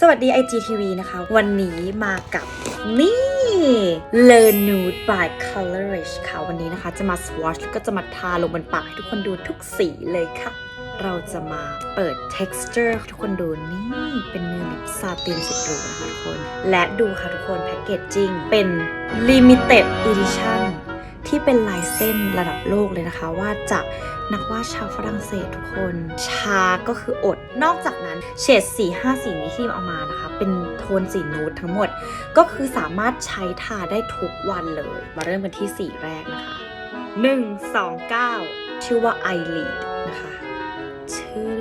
สวัสดี IGTV นะคะ วันนี้มากับนี่ Learn Nude by Colorish ค่ะ วันนี้นะคะจะมา swatch ก็จะมาทาลงบนปากให้ทุกคนดูทุกสีเลยค่ะ เราจะมาเปิด texture ทุกคนดูนี่เป็นเนื้อลิปซาตินสุดหรูนะคะทุกคน และดูค่ะทุกคนแพคเกจจิ้งเป็น limited edition ที่เป็นลายเส้นระดับโลกเลยนะคะว่าจากนักวาดชาวฝรั่งเศสทุกคนชาก็คืออด นอกจากนั้นเฉดสี5สีนี้ที่เอามานะคะ เป็นโทนสีนูดทั้งหมด ก็คือสามารถใช้ทาได้ทุกวันเลย มาเริ่มกันที่สีแรกนะคะ 1 2 9 ชื่อว่า e y l i d นะคะชื่อ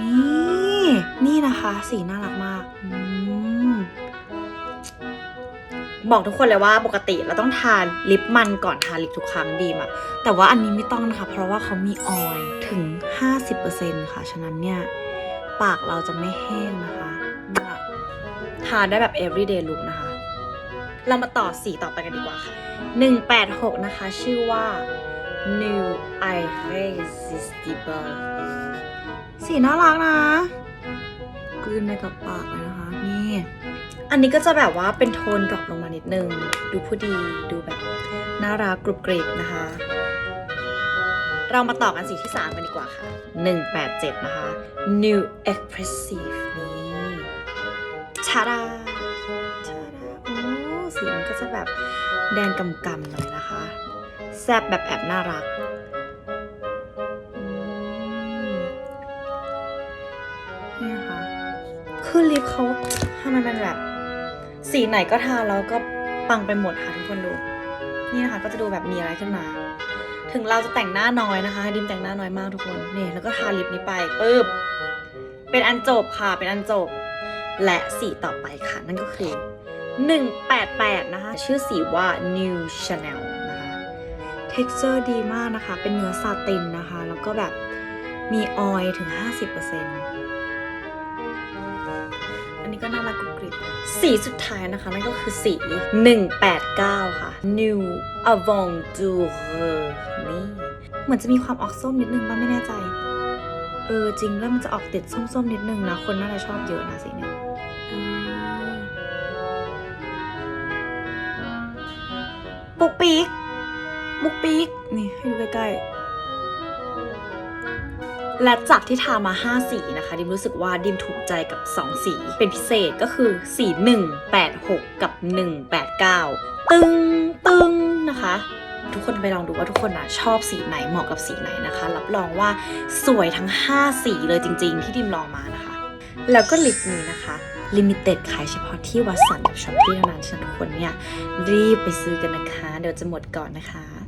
นี่ นี่นะคะ สีน่ารักมากอืม บอกทุกคนเลยว่าปกติเราต้องทาลิปมันก่อนทาลิปทุกครั้งดีมอะแต่ว่าอันนี้ไม่ต้องนะคะ เพราะว่าเขามีออยล์ถึง 50%ค่ะ ฉะนั้นเนี่ย ปากเราจะไม่แห้งนะคะทาได้แบบ everyday look นะคะ เรามาต่อสีต่อไปกันดีกว่าค่ะ 186 นะคะ ชื่อว่า New Irresistible สีน่ารักนะกลืนไปกับปากเลยนะคะ นี่ อันนี้ก็จะแบบว่าเป็นโทนดรอปลงมานิดนึง ดูผู้ดีดูแบบน่ารักกรุบกริบนะคะ เรามาต่อกันสีที่ 3 กันดีกว่าค่ะ 187 นะคะ New Expressive นี่ชาดาชาดาโอ้สีมันก็จะแบบแดงกำกำๆหน่อยนะคะ แซบแบบแอบน่ารักนี่นะคะคือลิปเขาทำไมมันแบบ สีไหนก็ทาแล้วก็ปังไปหมดค่ะทุกคนดู นี่นะคะก็จะดูแบบมีอะไรขึ้นมา ถึงเราจะแต่งหน้าน้อยนะคะ ดิมแต่งหน้าน้อยมากทุกคนเนี่ยแล้วก็ทาลิปนี้ไปปึ๊บเป็นอันจบค่ะเป็นอันจบ และสีต่อไปค่ะ นั่นก็คือ 188 นะคะ ชื่อสีว่า New Chanel นะคะ texture ดีมากนะคะ เป็นเนื้อซาตินนะคะ แล้วก็แบบมีออยล์ถึง 50% อันนี้ก็น่ารักกรุบกริบสีสุดท้ายนะคะ นั่นก็คือสี 189 ค่ะ New Aventure นี่เหมือนจะมีความออกส้มนิดนึงบ้างไม่แน่ใจ เออ จริงด้วยมันจะออกติดส้มๆนิดนึงนะ คนน่าจะชอบเยอะนะสีเนี้ยปุกปีกปุกปีกนี่ให้ดูใกล้ๆ และจากที่ทามา 5 สีนะคะ ดิมรู้สึกว่าดิมถูกใจกับ 2 สี เป็นพิเศษก็คือสี 186 กับ 189 ตึงตึงนะคะทุกคนไปลองดูว่าทุกคนนะชอบสีไหนเหมาะกับสีไหนนะคะ รับรองว่าสวยทั้ง 5 สีเลยจริง ๆ ที่ดิมลองมานะคะ แล้วก็ลิปนี้นะคะลิมิเต็ดขายเฉพาะที่วัดสันกับช้อปปี้เท่านั้นฉะนั้นทุกคนเนี่ยรีบไปซื้อกันนะคะ เดี๋ยวจะหมดก่อนนะคะ